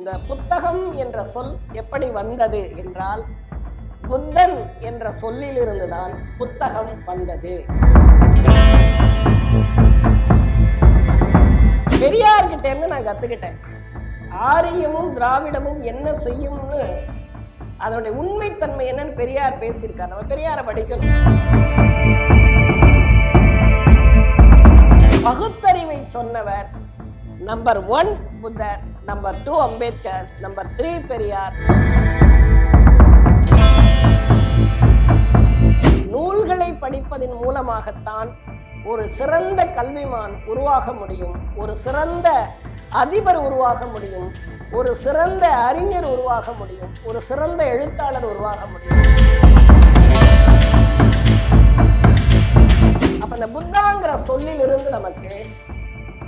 இந்த புத்தகம் என்ற சொல் எப்படி வந்தது என்றால் புத்தன் என்ற சொல்லிலிருந்து தான் புத்தகம் வந்தது. பெரியார்கிட்ட இருந்து நான் கத்துக்கிட்டேன். ஆரியமும் திராவிடமும் என்ன செய்யும்னு அதனுடைய உண்மைத்தன்மை என்னன்னு பெரியார் பேசியிருக்கார். நம்ம பெரியாரை படிக்கணும். பகுத்தறிவை சொன்னவர் number one Buddha. Number two Ambedkar number three Periyar நூல்களை படிப்பதன் மூலமாகத்தான் ஒரு சிறந்த கல்விமான் உருவாக முடியும் ஒரு சிறந்த அதிபர் உருவாக முடியும் ஒரு சிறந்த அறிஞர் உருவாக முடியும் ஒரு சிறந்த எழுத்தாளர் உருவாக முடியும். அப்ப இந்த புத்தாங்கிற சொல்லிலிருந்து நமக்கு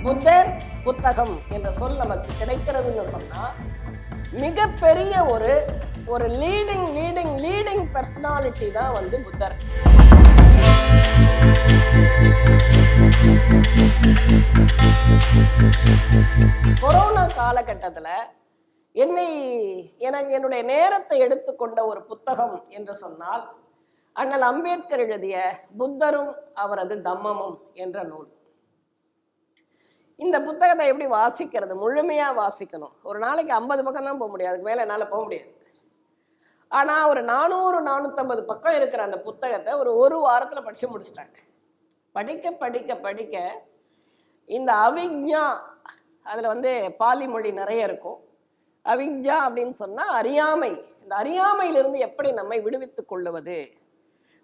புத்தர் புத்தகம் என்ற சொல் நமக்கு கிடைக்கிறதுன்னு சொன்னால் மிகப்பெரிய ஒரு ஒரு லீடிங் லீடிங் லீடிங் பர்சனாலிட்டி தான் வந்து புத்தர். கொரோனா காலகட்டத்தில் என்னை எனக்கு என்னுடைய நேரத்தை எடுத்துக்கொண்ட ஒரு புத்தகம் என்று சொன்னால் அண்ணல் அம்பேத்கர் எழுதிய புத்தரும் அவரது தம்மமும் என்ற நூல். இந்த புத்தகத்தை எப்படி வாசிக்கிறது? முழுமையாக வாசிக்கணும். ஒரு நாளைக்கு ஐம்பது பக்கம் தான் போக முடியாது அதுக்கு மேலே என்னால் போக முடியாது. ஆனால் ஒரு நானூறு நானூற்றம்பது பக்கம் இருக்கிற அந்த புத்தகத்தை ஒரு ஒரு வாரத்தில் படித்து முடிச்சிட்டாங்க. படிக்க படிக்க படிக்க இந்த அவிக்ஞா அதில் வந்து பாலி மொழி நிறைய இருக்கும். அவிக்ஞா அப்படின்னு சொன்னால் அறியாமை. இந்த அறியாமையிலிருந்து எப்படி நம்மை விடுவித்துக் கொள்ளுவது?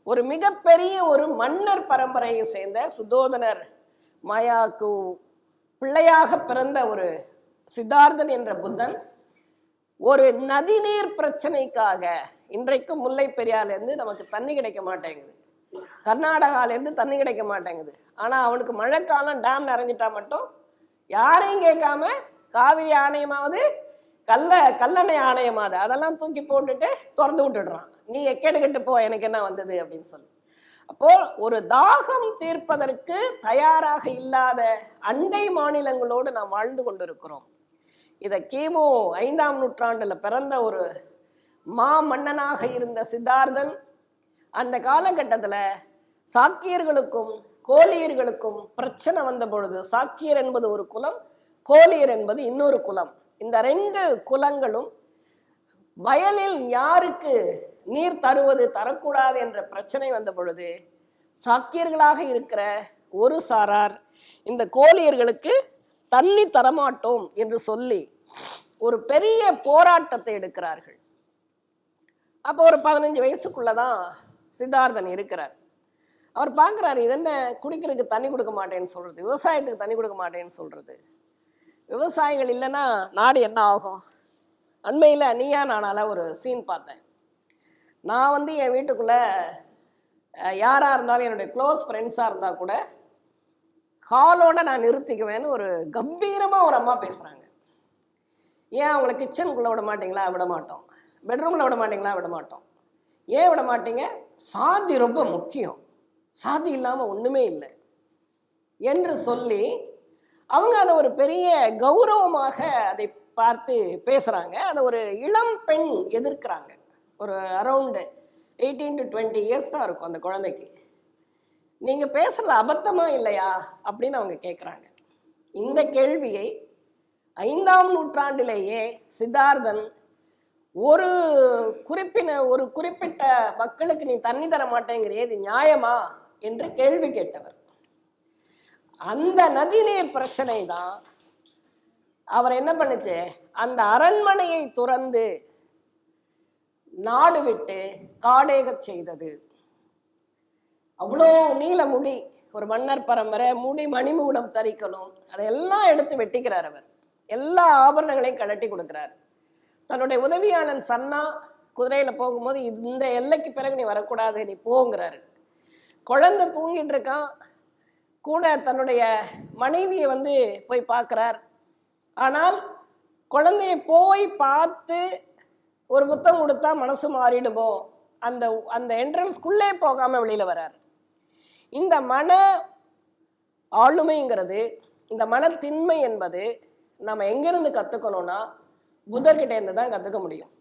ஒரு மிகப்பெரிய ஒரு மன்னர் பரம்பரையை சேர்ந்த சுதோதனர் மயாக்கு பிள்ளையாக பிறந்த ஒரு சித்தார்த்தன் என்ற புத்தன் ஒரு நதிநீர் பிரச்சனைக்காக இன்றைக்கும் முல்லை பெரியார்லேருந்து நமக்கு தண்ணி கிடைக்க மாட்டேங்குது. கர்நாடகாலேருந்து தண்ணி கிடைக்க மாட்டேங்குது. ஆனால் அவனுக்கு மழைக்காலம் டேம் நிறைஞ்சிட்டா மட்டும் யாரையும் கேட்காம காவிரி ஆணையமாவது கல்ல கல்லணை ஆணையமாவது அதெல்லாம் தூக்கி போட்டுட்டு திறந்து விட்டுடுறான். நீ எக்கெடுக்கிட்டு போ எனக்கு என்ன வந்தது அப்படின்னு சொல்லி. அப்போ ஒரு தாகம் தீர்ப்பதற்கு தயாராக இல்லாத அண்டை மாநிலங்களோடு நாம் வாழ்ந்து கொண்டிருக்கிறோம். இதை கிமு ஐந்தாம் நூற்றாண்டுல பிறந்த ஒரு மா மன்னனாக இருந்த சித்தார்த்தன் அந்த காலகட்டத்தில் சாக்கியர்களுக்கும் கோலியர்களுக்கும் பிரச்சனை வந்த பொழுது சாக்கியர் என்பது ஒரு குலம் கோலியர் என்பது இன்னொரு குலம். இந்த ரெண்டு குலங்களும் வயலில் யாருக்கு நீர் தருவது தரக்கூடாது என்ற பிரச்சனை வந்த பொழுது சாக்கியர்களாக இருக்கிற ஒரு சாரார் இந்த கோலியர்களுக்கு தண்ணி தரமாட்டோம் என்று சொல்லி ஒரு பெரிய போராட்டத்தை எடுக்கிறார்கள். அப்போ ஒரு பதினஞ்சு வயசுக்குள்ளதான் சித்தார்த்தன் இருக்கிறார். அவர் பார்க்குறாரு இது என்ன? குடிக்கிறதுக்கு தண்ணி கொடுக்க மாட்டேன்னு சொல்றது. விவசாயத்துக்கு தண்ணி கொடுக்க மாட்டேன்னு சொல்றது. விவசாயிகள் இல்லைன்னா நாடு என்ன ஆகும்? அண்மையில் நீயா நானால ஒரு சீன் பார்த்தேன். நான் வந்து என் வீட்டுக்குள்ளே யாராக இருந்தாலும் என்னுடைய க்ளோஸ் ஃப்ரெண்ட்ஸாக இருந்தால் கூட ஹாலோட நான் நிறுத்திக்குவேன்னு ஒரு கம்பீரமாக ஒரு அம்மா பேசுகிறாங்க ஏன் அவங்கள கிச்சனுக்குள்ளே விட மாட்டீங்களா? விட மாட்டோம். பெட்ரூமில் விட மாட்டீங்களா? விட மாட்டோம். ஏன் விட மாட்டீங்க? சாதி ரொம்ப முக்கியம். சாதி இல்லாமல் ஒன்றுமே இல்லை. என்று சொல்லி அவங்க அதை ஒரு பெரிய கௌரவமாக அதை பார்த்து பேசுகிறாங்க அதை ஒரு இளம் பெண் எதிர்க்கிறாங்க. ஒரு around eighteen to twenty years தான் இருக்கும் அந்த குழந்தைக்கு. நீங்கள் பேசுகிறது அபத்தமாக இல்லையா? அப்படின்னு அவங்க கேட்குறாங்க இந்த கேள்வியை ஐந்தாம் நூற்றாண்டிலேயே சித்தார்த்தன் ஒரு குறிப்பின ஒரு குறிப்பிட்ட மக்களுக்கு நீ தண்ணி தர மாட்டேங்கிறியே இது நியாயமா? என்று கேள்வி கேட்டவர். அந்த நதிநீர் பிரச்சனை தான் அவர் என்ன பண்ணுச்சு? அந்த அரண்மனையை துறந்து நாடு விட்டு காடேகச் செய்தது. அவ்வளோ நீல முடி ஒரு மன்னர் பரம்பரை முடி மணிமூடம் தரிக்கணும். அதையெல்லாம் எடுத்து வெட்டிக்கிறார் அவர். எல்லா ஆபரணங்களையும் கழட்டி கொடுக்கிறார். தன்னுடைய உதவியாளன் சன்னா குதிரையில் போகும்போது இந்த எல்லைக்கு பிறகு நீ வரக்கூடாது நீ போங்கிறாரு. குழந்தை தூங்கிட்டு இருக்கான். கூட தன்னுடைய மனைவியை வந்து போய் பார்க்குறார். ஆனால் குழந்தைய போய் பார்த்து ஒரு புத்தம் கொடுத்தா மனசு மாறிடுமோ? அந்த அந்த என்ட்ரன்ஸ்குள்ளே போகாமல் வெளியில் வரார் இந்த மன ஆளுமைங்கிறது இந்த மனத்தின்மை என்பது நம்ம எங்கேருந்து கற்றுக்கணும்னா புத்தர்கிட்டேருந்து தான் கற்றுக்க முடியும்.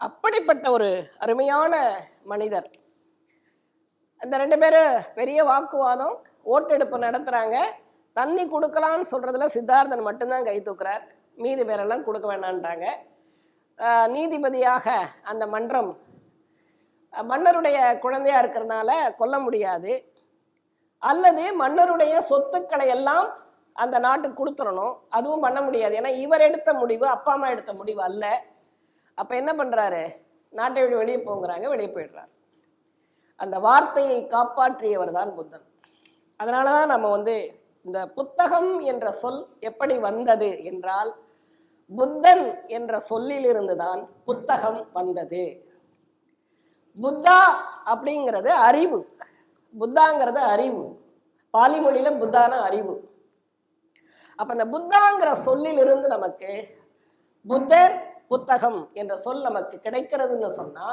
அப்படிப்பட்ட ஒரு அருமையான மனிதர். இந்த ரெண்டு பேரும் பெரிய வாக்குவாதம் ஓட்டெடுப்பு நடத்துகிறாங்க தண்ணி கொடுக்கலான்னு சொல்கிறதுல சித்தார்த்தன் மட்டும்தான் கை தூக்குறார். மீதி பேரெல்லாம் கொடுக்க வேணான்ட்டாங்க நீதிபதியாக அந்த மன்றம் மன்னருடைய குழந்தையாக இருக்கிறதுனால கொல்ல முடியாது. அல்லது மன்னருடைய சொத்துக்களை எல்லாம் அந்த நாட்டுக்கு கொடுத்துடணும். அதுவும் பண்ண முடியாது. ஏன்னா இவர் எடுத்த முடிவு அப்பா அம்மா எடுத்த முடிவு அல்ல. அப்போ என்ன பண்ணுறாரு நாட்டை விட்டு வெளியே போங்கிறாங்க வெளியே போயிடுறாரு. அந்த வார்த்தையை காப்பாற்றியவர் தான் புத்தன். அதனால தான் நம்ம வந்து இந்த புத்தகம் என்ற சொல் எப்படி வந்தது என்றால் புத்தன் என்ற சொல்லிலிருந்து தான் புத்தகம் வந்தது. புத்தா அப்படிங்கிறது அறிவு. புத்தாங்கிறது அறிவு. பாலி மொழியில புத்தான அறிவு. அப்ப இந்த புத்தாங்கிற சொல்லிலிருந்து நமக்கு புத்தர் புத்தகம் என்ற சொல் நமக்கு கிடைக்கிறதுன்னு சொன்னா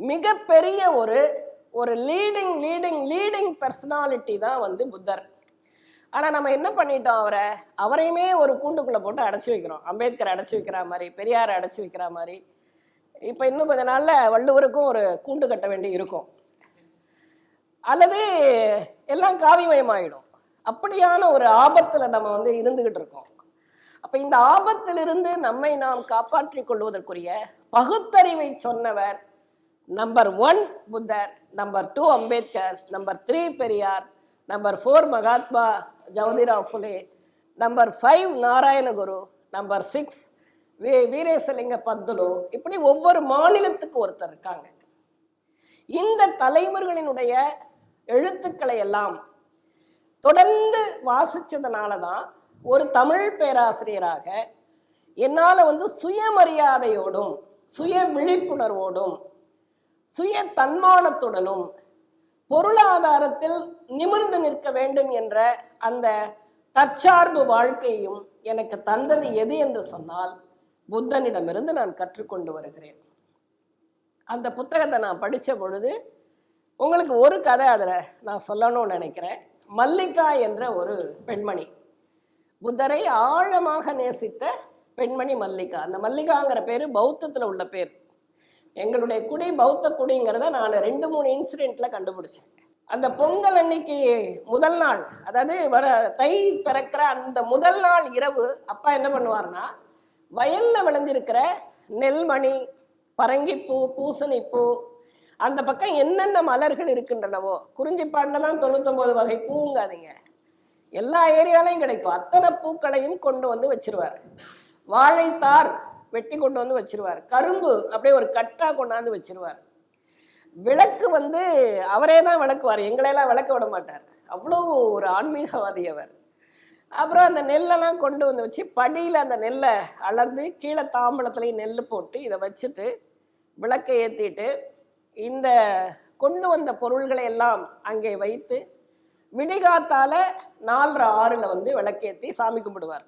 மிகப்பெரிய ஒரு ஒரு லீடிங் லீடிங் லீடிங் பர்சனாலிட்டி தான் வந்து புத்தர். ஆனால் நம்ம என்ன பண்ணிட்டோம் அவரை? அவரையுமே ஒரு கூண்டுக்குள்ளே போட்டு அடைச்சி வைக்கிறோம். அம்பேத்கர் அடைச்சி வைக்கிற மாதிரி பெரியாரை அடைச்சி வைக்கிற மாதிரி. இப்போ இன்னும் கொஞ்ச நாளில் வள்ளுவருக்கும் ஒரு கூண்டு கட்ட வேண்டி இருக்கும். அல்லது எல்லாம் காவிமயமாயிடும். அப்படியான ஒரு ஆபத்தில் நம்ம வந்து இருந்துக்கிட்டு இருக்கோம். அப்போ இந்த ஆபத்திலிருந்து நம்மை நாம் காப்பாற்றிக் கொள்வதற்குரிய பகுத்தறிவை சொன்னவர் number one Buddha number two Ambedkar number three Periyar number four Mahatma Jawaharlal Phule number five Narayana Guru number six V Veeresalinga Pantulu. இப்படி ஒவ்வொரு மாநிலத்துக்கு ஒருத்தர் இருக்காங்க. இந்த தலைவர்களினுடைய எழுத்துக்களை எல்லாம் தொடர்ந்து வாசித்ததுனால தான் ஒரு தமிழ் பேராசிரியராக என்னால் வந்து சுயமரியாதையோடும் சுய விழிப்புணர்வோடும் சுய தன்மானத்துடனும் பொருளாதாரத்தில் நிமிர்ந்து நிற்க வேண்டும் என்ற அந்த தற்சார்பு வாழ்க்கையும் எனக்கு தந்தது எது என்று சொன்னால் புத்தனிடமிருந்து நான் கற்றுக்கொண்டு வருகிறேன். அந்த புத்தகத்தை நான் படித்த பொழுது உங்களுக்கு ஒரு கதை அதில் நான் சொல்லணும்னு நினைக்கிறேன். மல்லிகா என்ற ஒரு பெண்மணி. புத்தரை ஆழமாக நேசித்த பெண்மணி மல்லிகா. அந்த மல்லிகாங்கிற பேர் பௌத்தத்தில் உள்ள பேர். எங்களுடைய குடி பௌத்த குடிங்கிறத நான் ரெண்டு மூணு இன்சிடெண்ட்டில் கண்டுபிடிச்சேன். அந்த பொங்கல் அன்னைக்கு முதல் நாள் அதாவது வர தை பிறக்கிற அந்த முதல் நாள் இரவு அப்பா என்ன பண்ணுவார்னா வயல்ல விளைஞ்சிருக்கிற நெல்மணி பரங்கிப்பூ பூசணிப்பூ அந்த பக்கம் என்னென்ன மலர்கள் இருக்கின்றனவோ குறிஞ்சிப்பாட்டில் தான் தொண்ணூத்தொம்பது வகை பூங்காதீங்க. எல்லா ஏரியாலையும் கிடைக்கும். அத்தனை பூக்களையும் கொண்டு வந்து வச்சிருவார். வாழைத்தார் வெட்டி கொண்டு வந்து வச்சிருவார். கரும்பு அப்படியே ஒரு கட்டாக கொண்டாந்து வச்சிருவார். விளக்கு வந்து அவரே தான் விளக்குவார். எங்களையெல்லாம் விளக்க விட மாட்டார். அவ்வளோ ஒரு ஆன்மீகவாதி அவர். அப்புறம் அந்த நெல்லெல்லாம் கொண்டு வந்து வச்சு படியில் அந்த நெல்லை அளந்து கீழே தாம்பளத்துலேயும் நெல் போட்டு இதை வச்சுட்டு விளக்கை ஏற்றிட்டு இந்த கொண்டு வந்த பொருள்களை எல்லாம் அங்கே வைத்து விடிகாத்தால நாலரை ஆறில் வந்து விளக்கேற்றி சாமி கும்பிடுவார்.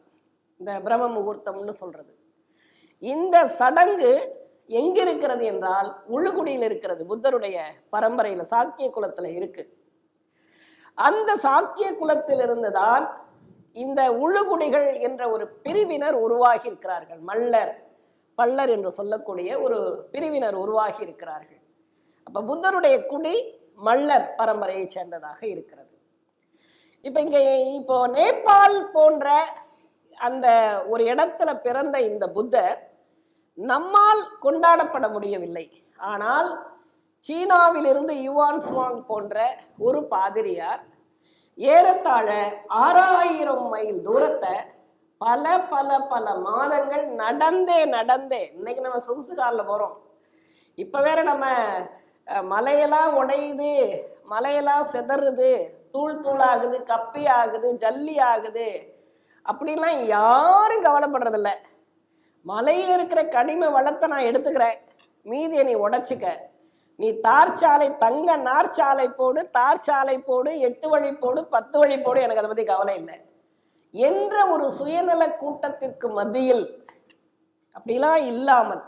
இந்த பிரம்ம முகூர்த்தம்னு சொல்கிறது இந்த சடங்கு எங்க இருக்கிறது என்றால் உள்ளுகுடியில் இருக்கிறது புத்தருடைய பரம்பரையில சாக்கிய குலத்துல இருக்கு. அந்த சாக்கிய குலத்திலிருந்து தான் இந்த உள்ளுகுடிகள் என்ற ஒரு பிரிவினர் உருவாகி இருக்கிறார்கள் மல்லர் பல்லர் என்று சொல்லக்கூடிய ஒரு பிரிவினர் உருவாகி இருக்கிறார்கள் அப்ப புத்தருடைய குடி மல்லர் பரம்பரையை சேர்ந்ததாக இருக்கிறது. இப்ப இங்க இப்போ நேபாள் போன்ற அந்த ஒரு இடத்துல பிறந்த இந்த புத்தர் நம்மால் கொண்டாடப்பட முடியவில்லை. ஆனால் சீனாவிலிருந்து யுவான் சுவாங் போன்ற ஒரு பாதிரியார் ஏறத்தாழ ஆறாயிரம் மைல் தூரத்தை பல பல பல மாதங்கள் நடந்தே நடந்தே இன்னைக்கு நம்ம சொகுசு காரில் போகிறோம் இப்போ வேற நம்ம மலையெல்லாம் உடையுது மலையெல்லாம் சிதறுது தூள் தூளாகுது கப்பி ஆகுது ஜல்லி ஆகுது அப்படிலாம் யாரும் கவலைப்படுறதில்ல. மலையில் இருக்கிற கனிம வளத்தை நான் எடுத்துக்கிறேன். மீதியை நீ உடைச்சிக்க. நீ தார் சாலை தங்க நார் சாலை போடு தார் சாலை போடு எட்டு வழி போடு பத்து வழி போடு எனக்கு அதை பற்றி கவலை இல்லை. என்ற ஒரு சுயநல கூட்டத்திற்கு மத்தியில் அப்படிலாம் இல்லாமல்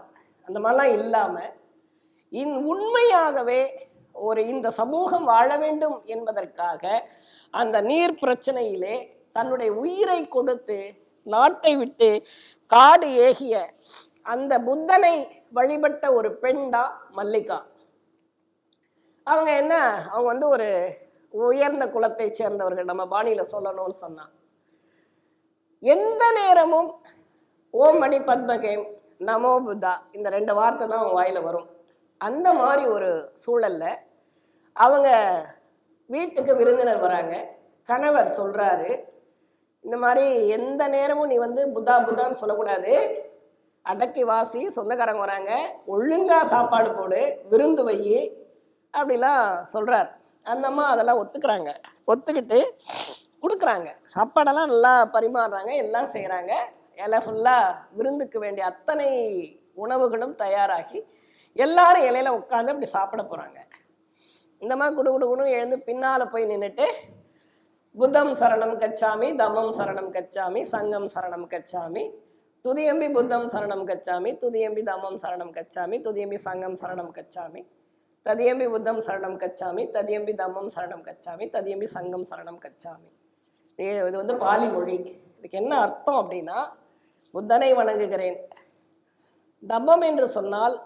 அந்த மாதிரிலாம் இல்லாமல் இன் உண்மையாகவே ஒரு இந்த சமூகம் வாழ வேண்டும் என்பதற்காக அந்த நீர் பிரச்சனையிலே தன்னுடைய உயிரை கொடுத்து நாட்டை விட்டு காடு ஏகிய அந்த புத்தனை வழிபட்ட ஒரு பெண் தான் மல்லிகா. அவங்க என்ன? அவங்க வந்து ஒரு உயர்ந்த குலத்தை சேர்ந்தவர்கள். நம்ம பாணியில சொல்லணும்னு சொன்னான் எந்த நேரமும் ஓம் மணி பத்மகேம் நமோ புத்தா. இந்த ரெண்டு வார்த்தை தான் அவங்க வாயில வரும். அந்த மாதிரி ஒரு சூழல்ல அவங்க வீட்டுக்கு விருந்தினர் வராங்க. கணவர் சொல்றாரு இந்த மாதிரி எந்த நேரமும் நீ வந்து புத்தா புத்தான்னு சொல்லக்கூடாது. அடக்கி வாசி சொந்தக்காரங்க வராங்க. ஒழுங்கா சாப்பாடு போடு விருந்து வை அப்படிலாம் சொல்றார். அந்த அம்மா அதெல்லாம் ஒத்துக்கிறாங்க. ஒத்துக்கிட்டு கொடுக்குறாங்க. சாப்பாடெல்லாம் நல்லா பரிமாறுறாங்க எல்லாம் செய்கிறாங்க இலை ஃபுல்லாக விருந்துக்கு வேண்டிய அத்தனை உணவுகளும் தயாராகி எல்லாரும் இலையில உட்காந்து அப்படி சாப்பிட போகிறாங்க இந்த மாதிரி குடு குடு குடுன்னு எழுந்து பின்னால் போய் நின்றுட்டு புத்தம் சரணம் கச்சாமி தமம் சரணம் கச்சாமி சங்கம் சரணம் கச்சாமி. துதியம்பி புத்தம் சரணம் கச்சாமி துதியம்பி தமம் சரணம் கச்சாமி துதியம்பி சங்கம் சரணம் கச்சாமி. ததியம்பி புத்தம் சரணம் கச்சாமி ததியம்பி தமம் சரணம் கச்சாமி ததியம்பி சங்கம் சரணம் கச்சாமி. இது இது வந்து பாலி மொழி. இதுக்கு என்ன அர்த்தம் அப்படின்னா புத்தனை வணங்குகிறேன். தம்மம் என்று சொன்னால்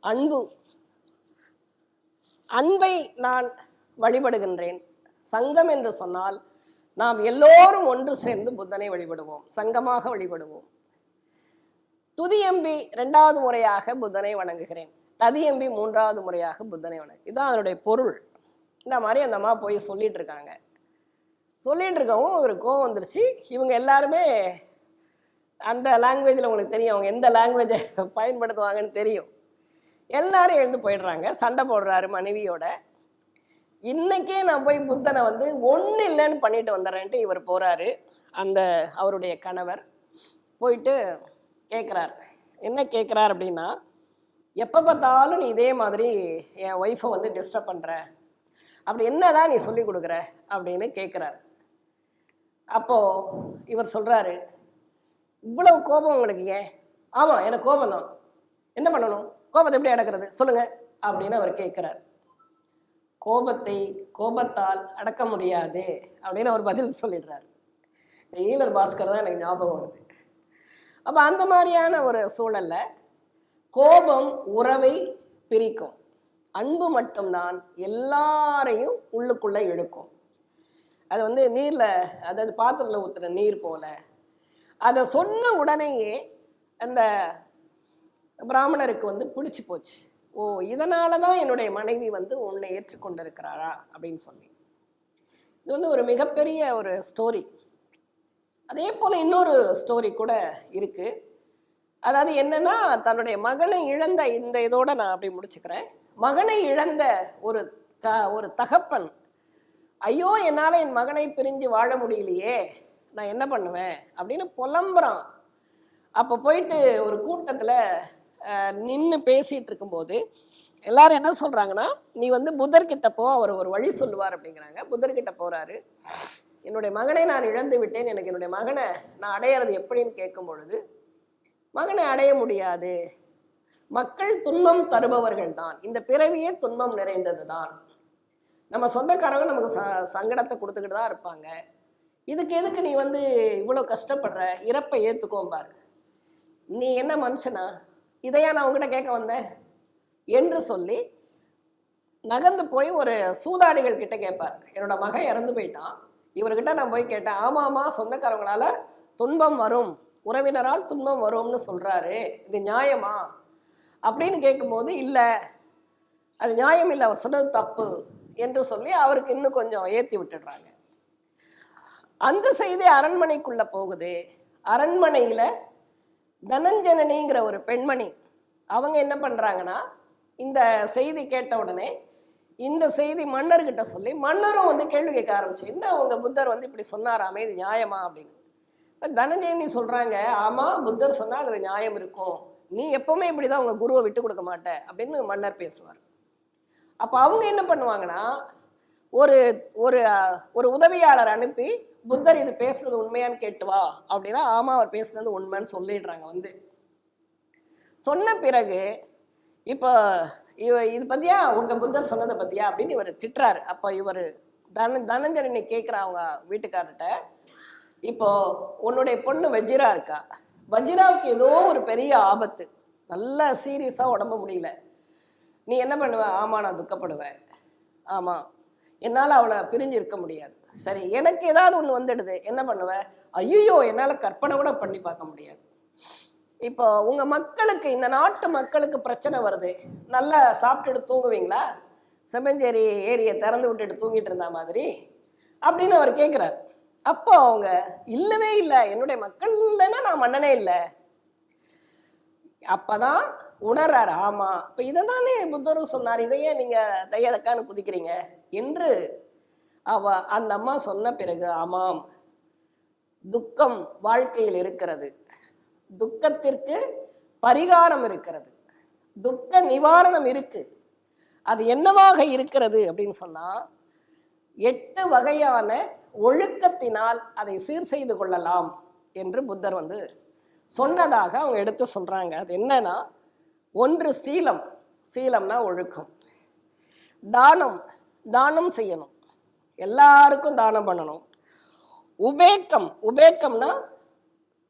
அன்பு. அன்பை நான் வழிபடுகின்றேன். சங்கம் என்று சொன்னால் நாம் எல்லோரும் ஒன்று சேர்ந்து புத்தனை வழிபடுவோம் சங்கமாக வழிபடுவோம். துதியம்பி ரெண்டாவது முறையாக புத்தனை வணங்குகிறேன். ததியம்பி மூன்றாவது முறையாக புத்தனை வணங்கு இதுதான் அதனுடைய பொருள். இந்த மாதிரி அந்த அம்மா போய் சொல்லிட்டு இருக்காங்க. சொல்லிட்டு இருக்கவும் ஒரு கோவம் வந்துருச்சு. இவங்க எல்லாருமே அந்த லாங்குவேஜில் உங்களுக்கு தெரியும் அவங்க எந்த லாங்குவேஜை பயன்படுத்துவாங்கன்னு தெரியும். எல்லாரும் எழுந்து போயிடுறாங்க. சண்டை போடுறாரு மனைவியோட. இன்னைக்கே நான் போய் புத்தனை வந்து ஒன்றும் இல்லைன்னு பண்ணிட்டு வந்துடுறேன்ட்டு இவர் போகிறாரு அந்த அவருடைய கணவர் போயிட்டு கேட்குறார் என்ன கேட்குறார் அப்படின்னா எப்போ பார்த்தாலும் நீ இதே மாதிரி என் ஒய்ஃபை வந்து டிஸ்டர்ப் பண்ணுற அப்படி என்னதான் நீ சொல்லி கொடுக்குற அப்படின்னு கேட்குறாரு அப்போ இவர் சொல்கிறாரு இவ்வளவு கோபம் உங்களுக்கு ஏன்? ஆமாம் எனக்கு கோபம் தான் என்ன பண்ணணும்? கோபத்தை எப்படி அடக்கிறது? சொல்லுங்கள் அப்படின்னு அவர் கேட்குறாரு கோபத்தை கோபத்தால் அடக்க முடியாது அப்படின்னு அவர் பதில் சொல்லிடுறாரு. இந்த ஈழர் பாஸ்கர் தான் எனக்கு ஞாபகம் வருது. அப்போ அந்த மாதிரியான ஒரு சூழலில் கோபம் உறவை பிரிக்கும். அன்பு மட்டும்தான் எல்லாரையும் உள்ளுக்குள்ளே இழுக்கும். அது வந்து நீரில் அதாவது பாத்திரத்தில் ஊற்றுற நீர் போல. அதை சொன்ன உடனேயே அந்த பிராமணருக்கு வந்து பிடிச்சி போச்சு. ஓ இதனால தான் என்னுடைய மனைவி வந்து உன்னை ஏற்றுக்கொண்டிருக்கிறாரா அப்படின்னு சொல்லி. இது வந்து ஒரு மிகப்பெரிய ஒரு ஸ்டோரி அதே போல் இன்னொரு ஸ்டோரி கூட இருக்குது அதாவது என்னன்னா தன்னுடைய மகனை இழந்த இந்த இதோட நான் அப்படி முடிச்சுக்கிறேன். மகனை இழந்த ஒரு க ஒரு தகப்பன். ஐயோ என்னால் என் மகனை பிரிஞ்சு வாழ முடியலையே. நான் என்ன பண்ணுவேன்? அப்படின்னு புலம்புறான். அப்போ போயிட்டு ஒரு கூட்டத்தில் நின்று பேசிகிட்டு இருக்கும்போது எல்லாரும் என்ன சொல்கிறாங்கன்னா நீ வந்து புதர்கிட்ட போ அவர் ஒரு வழி சொல்லுவார் அப்படிங்கிறாங்க. புதர்கிட்ட போகிறாரு என்னுடைய மகனை நான் இழந்து விட்டேன். எனக்கு என்னுடைய மகனை நான் அடையிறது எப்படின்னு கேட்கும் பொழுது மகனை அடைய முடியாது. மக்கள் துன்பம் தருபவர்கள் தான். இந்த பிறவியே துன்பம் நிறைந்தது தான். நம்ம சொந்தக்காரங்க நமக்கு ச சங்கடத்தை கொடுத்துக்கிட்டு தான் இருப்பாங்க. இதுக்கு எதுக்கு நீ வந்து இவ்வளோ கஷ்டப்படுற? இறப்பை ஏற்றுக்கோம்பார் நீ என்ன மனுஷனா? இதையா நான் உங்ககிட்ட கேட்க வந்தேன்? என்று சொல்லி நகர்ந்து போய் ஒரு சூதாடிகள் கிட்ட கேட்பார். என்னோட மகன் இறந்து போயிட்டான். இவர்கிட்ட நான் போய் கேட்டேன் ஆமாம்மா சொந்தக்காரங்களால துன்பம் வரும். உறவினரால் துன்பம் வரும்னு சொல்கிறாரு இது நியாயமா? அப்படின்னு கேட்கும்போது இல்லை. அது நியாயம் இல்லை. அவர் சொன்னது தப்பு. என்று சொல்லி அவருக்கு இன்னும் கொஞ்சம் ஏற்றி விட்டுடுறாங்க. அந்த செய்தி அரண்மனைக்குள்ளே போகுது. அரண்மனையில் தனஞ்சனனிங்கிற ஒரு பெண்மணி. அவங்க என்ன பண்ணுறாங்கன்னா இந்த செய்தி கேட்ட உடனே இந்த செய்தி மன்னர்கிட்ட சொல்லி மன்னரும் வந்து கேள்வி கேட்க ஆரம்பிச்சு என்ன அவங்க புத்தர் வந்து இப்படி சொன்னாராமே இது நியாயமா அப்படின்னு. இப்போ தனஞ்சயனி சொல்கிறாங்க ஆமா புத்தர் சொன்னால் அதில் நியாயம் இருக்கும். நீ எப்பவுமே இப்படிதான் உங்கள் குருவை விட்டு கொடுக்க மாட்ட அப்படின்னு மன்னர் பேசுவார். அப்போ அவங்க என்ன பண்ணுவாங்கன்னா ஒரு ஒரு ஒரு உதவியாளர் அனுப்பி புத்தர் இது பேசுனது உண்மையான்னு கேட்டு வா அப்படின்னா ஆமா அவர் பேசுனது உண்மைன்னு சொல்லிடுறாங்க வந்து. சொன்ன பிறகு இப்போ இவ இது பத்தியா? உங்க புத்தர் சொன்னதை பத்தியா? அப்படின்னு இவர் திட்டுறாரு. அப்போ இவர் தன தனஞ்சரனை கேட்குற அவங்க வீட்டுக்காரர்கிட்ட இப்போ உன்னுடைய பொண்ணு வஜிரா இருக்கா? வஜிராவுக்கு ஏதோ ஒரு பெரிய ஆபத்து. நல்ல சீரியஸாக உடம்பு முடியல. நீ என்ன பண்ணுவ? ஆமா நான் துக்கப்படுவேன். ஆமாம் என்னால் அவளை பிரிஞ்சு இருக்க முடியாது. சரி எனக்கு ஏதாவது ஒன்று வந்துடுது. என்ன பண்ணுவேன் ஐயோ என்னால் கற்பனை கூட பண்ணி பார்க்க முடியாது. இப்போ உங்கள் மக்களுக்கு இந்த நாட்டு மக்களுக்கு பிரச்சனை வருது. நல்லா சாப்பிட்டுட்டு தூங்குவீங்களா? செம்மஞ்சேரி ஏரியை திறந்து விட்டுட்டு தூங்கிட்டு இருந்த மாதிரி. அப்படின்னு அவர் கேட்குறாரு அப்போ அவங்க இல்லவே இல்லை. என்னுடைய மக்கள் இல்லைன்னா நான் மன்னனே இல்லை. அப்பதான் உணர்றாரு. ஆமா. இப்ப இதை தானே புத்தரும் சொன்னார். இதையே நீங்க தையதக்கான்னு குதிக்கிறீங்க. என்று அவ அந்த அம்மா சொன்ன பிறகு ஆமாம் துக்கம் வாழ்க்கையில் இருக்கிறது. துக்கத்திற்கு பரிகாரம் இருக்கிறது. துக்க நிவாரணம் இருக்கு. அது என்னவாக இருக்கிறது அப்படின்னு சொன்னா எட்டு வகையான ஒழுக்கத்தினால் அதை சீர் செய்து கொள்ளலாம் என்று புத்தர் வந்து சொன்னதாக அவங்க எடுத்து சொல்றாங்க. அது என்னன்னா ஒன்று சீலம். சீலம்னா ஒழுக்கம். தானம். தானம் செய்யணும். எல்லாருக்கும் தானம் பண்ணணும். உபேக்கம் உபேக்கம்னா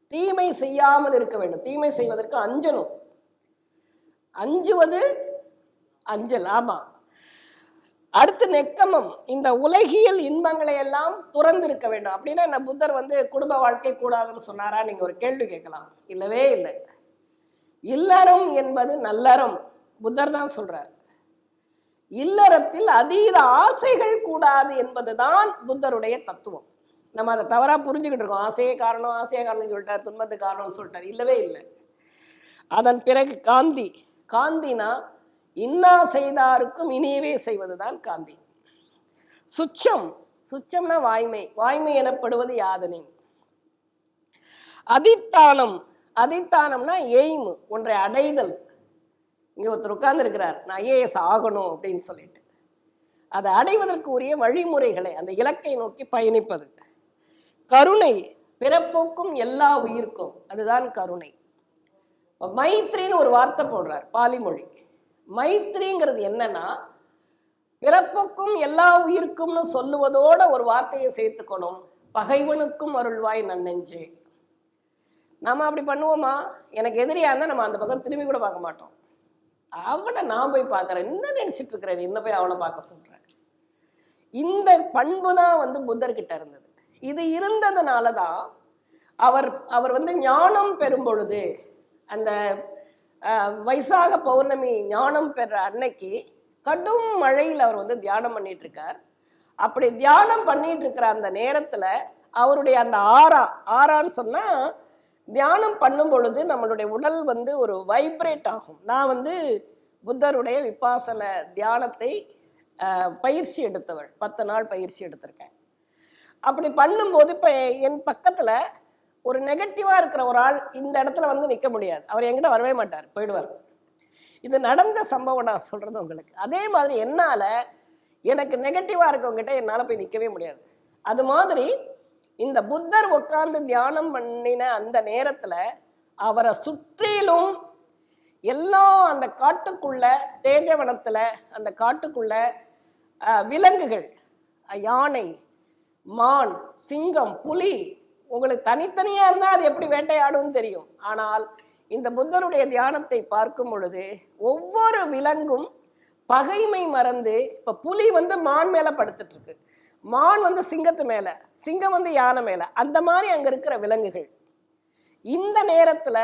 தீமை செய்யாமல் இருக்க வேண்டும். தீமை செய்வதற்கு அஞ்சணும் அஞ்சுவது அஞ்சல் ஆமா அடுத்து நெக்கமம். இந்த உலகியல் இன்பங்களை எல்லாம் துறந்து இருக்க வேண்டும். அப்படின்னா என்ன புத்தர் வந்து குடும்ப வாழ்க்கை கூடாதுன்னு சொன்னாரா? நீங்க ஒரு கேள்வி கேட்கலாம். இல்லவே இல்லை. இல்லறம் என்பது நல்லறம். புத்தர் தான் சொல்றார். இல்லறத்தில் அதீத ஆசைகள் கூடாது என்பதுதான் புத்தருடைய தத்துவம். நம்ம அதை தவறா புரிஞ்சுக்கிட்டு இருக்கோம். ஆசையே காரணம் ஆசையே காரணம் சொல்லிட்டார் துன்பத்துக்கு காரணம்னு சொல்லிட்டார். இல்லவே இல்லை. அதன் பிறகு காந்தி காந்தினா இன்னா செய்தாருக்கும் இனியவே செய்வதுதான் காந்தி. சுச்சம் சுச்சம்னா வாய்மை வாய்மை எனப்படுவது யாதனின்? அதித்தானம் அதித்தானம்னா எய்ம் ஒன்றை அடைதல். இங்கே ஒருத்தர் உட்கார்ந்துருக்கிறார் நான் ஐஏஎஸ் ஆகணும் அப்படின்னு சொல்லிட்டு. அதை அடைவதற்கு உரிய வழிமுறைகளை அந்த இலக்கை நோக்கி பயணிப்பது. கருணை பிறப்போக்கும் எல்லா உயிருக்கும் அதுதான் கருணை. மைத்ரின்னு ஒரு வார்த்தை போடுறார் பாலிமொழி மைத்ரிங்கிறது என்னன்னா பிறப்புக்கும் எல்லா உயிர்க்கும்னு சொல்லுவதோட ஒரு வார்த்தையை சேர்த்துக்கணும். பகைவனுக்கும் அருள்வாய் நன்னெஞ்சு நம்ம அப்படி பண்ணுவோமா? எனக்கு எதிரியா இருந்தால் நம்ம அந்த பக்கம் திரும்பி கூட பார்க்க மாட்டோம். அவனை நான் போய் பார்க்குறேன். என்ன நினச்சிட்டு இருக்கிறேன் என்ன போய் அவனை பார்க்க சொல்கிறேன் இந்த பண்பு தான் வந்து புத்தர்கிட்ட இருந்தது. இது இருந்ததுனால தான் அவர் அவர் வந்து ஞானம் பெறும் பொழுது அந்த வைசாக பௌர்ணமி ஞானம் பெற அன்னைக்கு கடும் மழையில் அவர் வந்து தியானம் பண்ணிட்டு இருக்கார். அப்படி தியானம் பண்ணிட்டு இருக்கிற அந்த நேரத்தில் அவருடைய அந்த ஆறா ஆறான்னு சொன்னால் தியானம் பண்ணும் பொழுது நம்மளுடைய உடல் வந்து ஒரு வைப்ரேட் ஆகும். நான் வந்து புத்தருடைய விபாசன தியானத்தை பயிற்சி எடுத்தவள். பத்து நாள் பயிற்சி எடுத்திருக்கேன். அப்படி பண்ணும்போது இப்போ என் பக்கத்தில் ஒரு நெகட்டிவாக இருக்கிற ஒரு ஆள் இந்த இடத்துல வந்து நிற்க முடியாது. அவர் என்கிட்ட வரவே மாட்டார். போயிடுவார். இது நடந்த சம்பவம் நான் சொல்கிறது உங்களுக்கு. அதே மாதிரி என்னால் எனக்கு நெகட்டிவாக இருக்கவங்ககிட்ட என்னால் போய் நிற்கவே முடியாது. அது மாதிரி இந்த புத்தர் உட்கார்ந்து தியானம் பண்ணின அந்த நேரத்துல அவரை சுற்றிலும் எல்லாம் அந்த காட்டுக்குள்ள தேஜவனத்துல அந்த காட்டுக்குள்ள விலங்குகள் யானை மான் சிங்கம் புலி உங்களுக்கு தனித்தனியா இருந்தா அது எப்படி வேட்டையாடும்னு தெரியும். ஆனால் இந்த புத்தருடைய தியானத்தை பார்க்கும் பொழுது ஒவ்வொரு விலங்கும் பகைமை மறந்து இப்ப புலி வந்து மான் மேல படுத்துட்டு இருக்கு. மான் வந்து சிங்கத்து மேலே சிங்கம் வந்து யானை மேலே. அந்த மாதிரி அங்கே இருக்கிற விலங்குகள். இந்த நேரத்தில்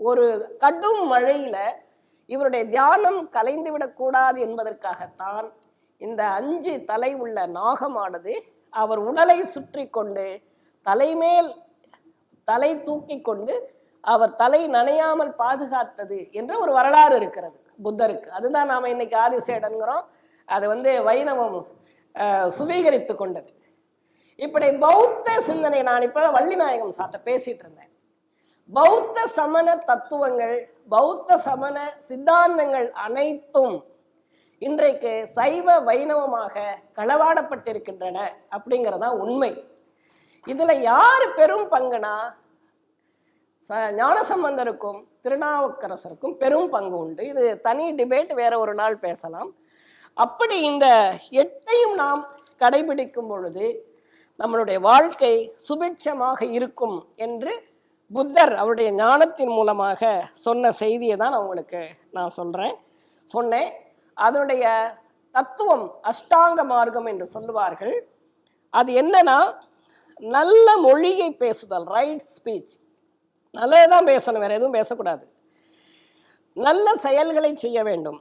ஒரு கடும் மழையில் இவருடைய தியானம் கலைந்து விடக்கூடாது என்பதற்காகத்தான் இந்த அஞ்சு தலை உள்ள நாகமானது அவர் உடலை சுற்றி கொண்டு தலைமேல் தலை தூக்கி கொண்டு அவர் தலை நனையாமல் பாதுகாத்தது என்ற ஒரு வரலாறு இருக்கிறது புத்தருக்கு. அதுதான் நாம் இன்னைக்கு ஆதிசேடன்கிறோம் அது வந்து வைணவம் சுவீகரித்து கொண்டது. இப்படி பௌத்த சிந்தனை நான் இப்ப வள்ளிநாயகம் சார்ட்ட பேசிட்டு இருந்தேன். பௌத்த சமண தத்துவங்கள் பௌத்த சமண சித்தாந்தங்கள் அனைத்தும் இன்றைக்கு சைவ வைணவமாக களவாடப்பட்டிருக்கின்றன அப்படிங்கிறதா உண்மை. இதுல யார் பெரும் பங்குனா ச- ஞானசம்பந்தருக்கும் திருநாவுக்கரசருக்கும் பெரும் பங்கு உண்டு. இது தனி டிபேட் வேற ஒரு நாள் பேசலாம். அப்படி இந்த எட்டையும் நாம் கடைபிடிக்கும் பொழுது நம்மளுடைய வாழ்க்கை சுபிட்சமாக இருக்கும் என்று புத்தர் அவருடைய ஞானத்தின் மூலமாக சொன்ன செய்தியை தான் அவங்களுக்கு உங்களுக்கு நான் சொல்கிறேன் சொன்னேன். அதனுடைய தத்துவம் அஷ்டாங்க மார்க்கம் என்று சொல்லுவார்கள். அது என்னன்னா நல்ல மொழியை பேசுதல் ரைட் ஸ்பீச் நல்லதான் பேசணும் வேறு எதுவும் பேசக்கூடாது. நல்ல செயல்களை செய்ய வேண்டும்.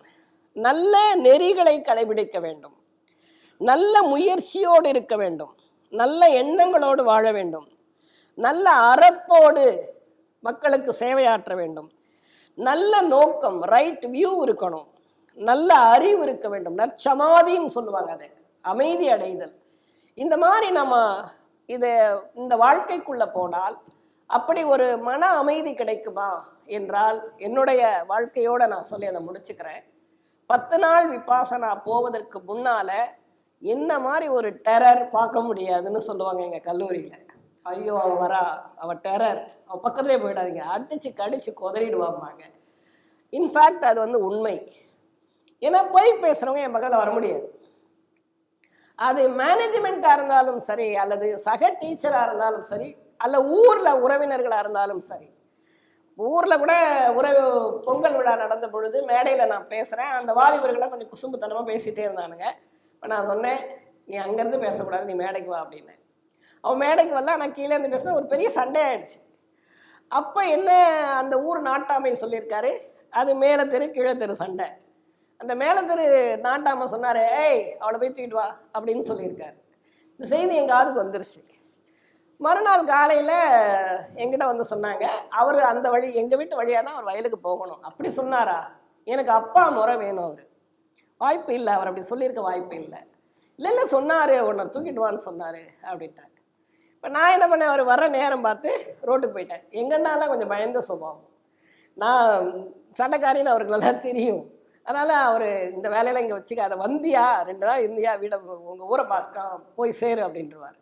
நல்ல நெறிகளை கடைபிடிக்க வேண்டும். நல்ல முயற்சியோடு இருக்க வேண்டும். நல்ல எண்ணங்களோடு வாழ வேண்டும். நல்ல அறப்போடு மக்களுக்கு சேவையாற்ற வேண்டும். நல்ல நோக்கம் ரைட் வியூ இருக்கணும். நல்ல அறிவு இருக்க வேண்டும். நற்சமாதின்னு சொல்லுவாங்க அது. அமைதி அடைதல். இந்த மாதிரி நம்ம இது இந்த வாழ்க்கைக்குள்ள போனால் அப்படி ஒரு மன அமைதி கிடைக்குமா? என்றால் என்னுடைய வாழ்க்கையோட நான் சொல்லி அதை முடிச்சுக்கிறேன். பத்து நாள் விபாசனா போவதற்கு முன்னால என்ன மாதிரி ஒரு டெரர் பார்க்க முடியாதுன்னு சொல்லுவாங்க எங்க கல்லூரியில. ஐயோ அவன் வரா அவ டெரர் அவ பக்கத்துலேயே போயிடாதீங்க. அடிச்சு கடிச்சு கொதறிடுவாம்பாங்க இன்ஃபேக்ட் அது வந்து உண்மை. ஏன்னா போய் பேசுறவங்க என் பக்கத்தில் வர முடியாது. அது மேனேஜ்மெண்ட்டாக இருந்தாலும் சரி அல்லது சக டீச்சராக இருந்தாலும் சரி அல்ல ஊரில் உறவினர்களாக இருந்தாலும் சரி ஊரில் கூட உறவு பொங்கல் விழா நடந்த பொழுது மேடையில் நான் பேசுகிறேன் அந்த வாலிபர்கள்லாம் கொஞ்சம் குசும்புத்தனமாக பேசிகிட்டே இருந்தானுங்க. இப்போ நான் சொன்னேன் நீ அங்கேருந்து பேசக்கூடாது நீ மேடைக்கு வா அப்படின்னு. அவன் மேடைக்கு வரல ஆனால் கீழே இருந்து பேச ஒரு பெரிய சண்டை ஆயிடுச்சு. அப்போ என்ன அந்த ஊர் நாட்டாமையில் சொல்லியிருக்காரு? அது மேலே தெரு கீழே தெரு சண்டை. அந்த மேலே தெரு நாட்டாமை சொன்னார் ஏய் அவளை போய் தூக்கிட்டு வா அப்படின்னு சொல்லியிருக்காரு. இந்த செய்தி எங்கள் காதுக்கு வந்துருச்சு. மறுநாள் காலையில் எங்கிட்ட வந்து சொன்னாங்க அவர் அந்த வழி எங்கள் வீட்டு வழியாக தான் அவர் வயலுக்கு போகணும். அப்படி சொன்னாரா? எனக்கு அப்பா முறை வேணும் அவர். வாய்ப்பு இல்லை அவர் அப்படி சொல்லியிருக்க வாய்ப்பு இல்லை. இல்லை இல்லை சொன்னார் உன்னை தூக்கிடுவான்னு சொன்னார் அப்படின்ட்டாங்க இப்போ நான் என்ன பண்ணேன் அவர் வர நேரம் பார்த்து ரோட்டுக்கு போயிட்டேன் எங்கன்னாலாம் கொஞ்சம் பயந்த சுபாவம். நான் சண்டைக்காரின்னு அவருக்கு நல்லா தெரியும். அதனால் அவர் இந்த வேலையெல்லாம் இங்கே வச்சுக்காத வந்தியா ரெண்டு நாள் இருந்தியா வீடை உங்கள் ஊரை பார்க்க போய் சேரு அப்படின்றவார்.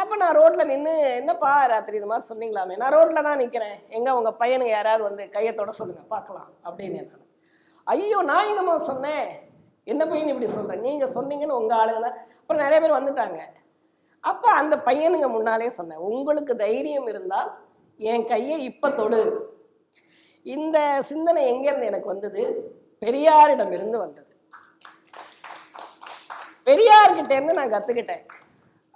அப்போ நான் ரோட்டில் நின்று என்னப்பா ராத்திரி இது மாதிரி சொன்னீங்களாமே? நான் ரோட்டில் தான் நிற்கிறேன் எங்கே உங்கள் பையனை யாராவது வந்து கையத்தோட சொல்லுங்கள் பார்க்கலாம். அப்படின்னு நான் ஐயோ நான் எங்கம்மா சொன்னேன்? என்ன பையன் இப்படி சொல்கிறேன் நீங்கள் சொன்னீங்கன்னு உங்கள் ஆளுங்க தான். அப்புறம் நிறைய பேர் வந்துட்டாங்க. அப்போ அந்த பையனுங்க முன்னாலே சொன்னேன் உங்களுக்கு தைரியம் இருந்தால் என் கையை இப்போ தொடு. இந்த சிந்தனை எங்கேருந்து எனக்கு வந்தது? பெரியாரிடமிருந்து வந்தது. பெரியார்கிட்டேருந்து நான் கற்றுக்கிட்டேன்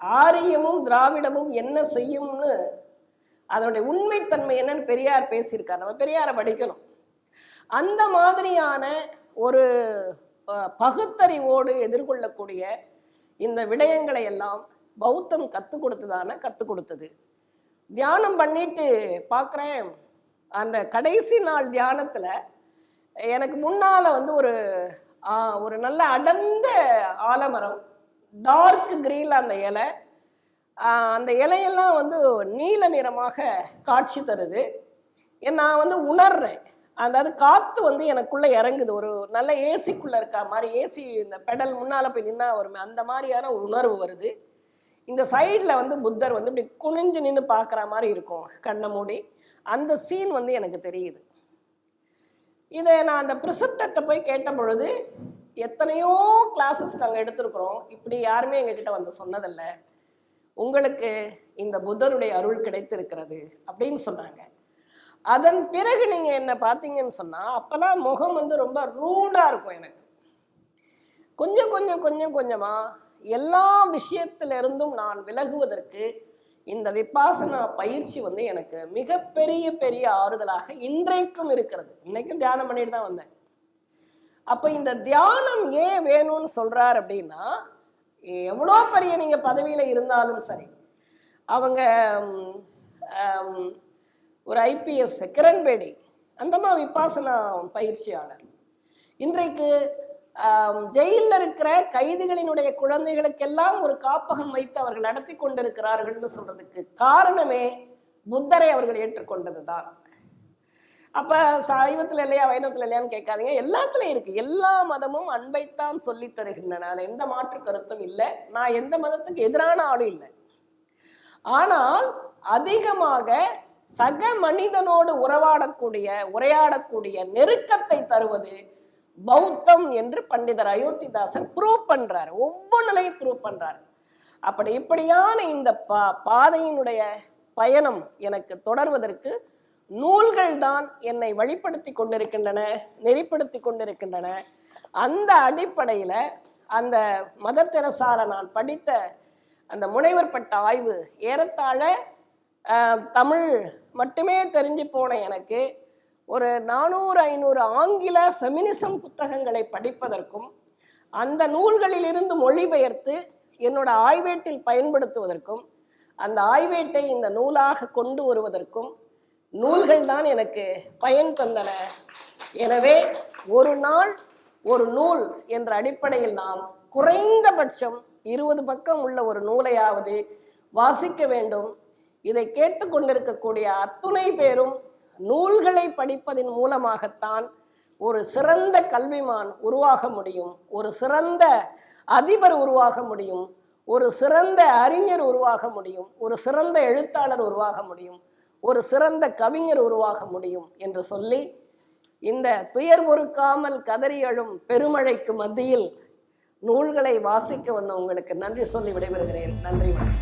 ஆரியமும் திராவிடமும் என்ன செய்யும்னு அதனுடைய உண்மைத்தன்மை என்னன்னு பெரியார் பேசியிருக்கார். நம்ம பெரியாரை படிக்கணும். அந்த மாதிரியான ஒரு பகுத்தறிவோடு எதிர்கொள்ளக்கூடிய இந்த விடயங்களை எல்லாம் பௌத்தம் கற்றுக் கொடுத்ததான கற்றுக் கொடுத்தது. தியானம் பண்ணிட்டு பார்க்குறேன் அந்த கடைசி நாள் தியானத்தில் எனக்கு முன்னால் வந்து ஒரு ஒரு நல்ல அடர்ந்த ஆலமரம் டார்க் கிரீனில் அந்த இலை. அந்த இலையெல்லாம் வந்து நீல நிறமாக காட்சி தருது. நான் வந்து உணர்றேன். அதாவது காற்று வந்து எனக்குள்ளே இறங்குது. ஒரு நல்ல ஏசிக்குள்ளே இருக்கா மாதிரி ஏசி இந்த பெடல் முன்னால் போய் நின்னா வருமே அந்த மாதிரியான ஒரு உணர்வு வருது. இந்த சைடில் வந்து புத்தர் வந்து இப்படி குனிஞ்சு நின்று பார்க்குற மாதிரி இருக்கும் கண்ணை மூடி. அந்த சீன் வந்து எனக்கு தெரியுது. இதை நான் அந்த ப்ரிசப்டத்தை போய் கேட்ட பொழுது எத்தனையோ கிளாஸஸ் நாங்கள் எடுத்திருக்கிறோம். இப்படி யாருமே எங்ககிட்ட வந்து சொன்னதில்ல. உங்களுக்கு இந்த புத்தருடைய அருள் கிடைத்திருக்கிறது அப்படின்னு சொன்னாங்க. அதன் பிறகு நீங்கள் என்ன பார்த்தீங்கன்னு சொன்னால் அப்போல்லாம் முகம் வந்து ரொம்ப ரூடாக இருக்கும் எனக்கு. கொஞ்சம் கொஞ்சம் கொஞ்சம் கொஞ்சமாக எல்லா விஷயத்துல இருந்தும் நான் விலகுவதற்கு இந்த விபாசனா பயிற்சி வந்து எனக்கு மிகப்பெரிய பெரிய ஆறுதலாக இன்றைக்கும் இருக்கிறது. இன்னைக்கும் தியானம் பண்ணிட்டு தான் வந்தேன். அப்போ இந்த தியானம் ஏன் வேணும்னு சொல்கிறார் அப்படின்னா எவ்வளோ பெரிய நீங்கள் பதவியில் இருந்தாலும் சரி அவங்க ஒரு ஐபிஎஸ் கிரண்பேடி அந்தமா விபாசனா பயிற்சியாளர். இன்றைக்கு ஜெயிலில் இருக்கிற கைதிகளினுடைய குழந்தைகளுக்கெல்லாம் ஒரு காப்பகம் வைத்து அவர்கள் நடத்தி கொண்டிருக்கிறார்கள்னு சொல்றதுக்கு காரணமே புத்தரை அவர்கள் ஏற்றுக்கொண்டது தான் அப்போ சைவத்தில் இல்லையா வைணவத்துல இல்லையான்னு கேட்காதீங்க. எல்லாத்துலேயும் இருக்குது எல்லா மதமும் அன்பைத்தான் சொல்லித் தருகின்றன. அதில் எந்த மாற்று கருத்தும் இல்லை. நான் எந்த மதத்துக்கு எதிரான ஆளும் இல்லை. ஆனால் அதிகமாக சக மனிதனோடு உறவாடக்கூடிய உரையாடக்கூடிய நெருக்கத்தை தருவது பௌத்தம் என்று பண்டிதர் அயோத்திதாசர் ப்ரூவ் பண்ணுறாரு ஒவ்வொன்றிலையும் ப்ரூவ் பண்ணுறாரு அப்படி இப்படியான இந்த பா பாதையினுடைய பயணம் எனக்கு தொடர்வதற்கு நூல்கள் தான் என்னை வழிப்படுத்தி கொண்டிருக்கின்றன நெறிப்படுத்தி கொண்டிருக்கின்றன. அந்த அடிப்படையில் அந்த மதர் தெரசால நான் படித்த அந்த முனைவர் பட்ட ஆய்வு ஏறத்தாழ தமிழ் மட்டுமே தெரிஞ்சு போன எனக்கு ஒரு நானூறு ஐநூறு ஆங்கில ஃபெமினிசம் புத்தகங்களை படிப்பதற்கும் அந்த நூல்களிலிருந்து மொழிபெயர்த்து என்னோட ஆய்வேட்டில் பயன்படுத்துவதற்கும் அந்த ஆய்வேட்டை இந்த நூலாக கொண்டு வருவதற்கும் நூல்கள் தான் எனக்கு பயன் தந்தன. எனவே ஒரு நாள் ஒரு நூல் என்ற அடிப்படையில் நாம் குறைந்தபட்சம் இருபது பக்கம் உள்ள ஒரு நூலையாவது வாசிக்க வேண்டும். இதை கேட்டுக்கொண்டிருக்கக்கூடிய அத்துணை பேரும் நூல்களை படிப்பதின் மூலமாகத்தான் ஒரு சிறந்த கல்விமான் உருவாக முடியும். ஒரு சிறந்த அதிபர் உருவாக முடியும். ஒரு சிறந்த அறிஞர் உருவாக முடியும். ஒரு சிறந்த எழுத்தாளர் உருவாக முடியும். ஒரு சிறந்த கவிஞர் உருவாக முடியும் என்று சொல்லி இந்த துயர் பொறுக்காமல் கதறியழும் பெருமழைக்கு மத்தியில் நூல்களை வாசிக்க வந்த உங்களுக்கு நன்றி சொல்லி விடைபெறுகிறேன். நன்றி வணக்கம்.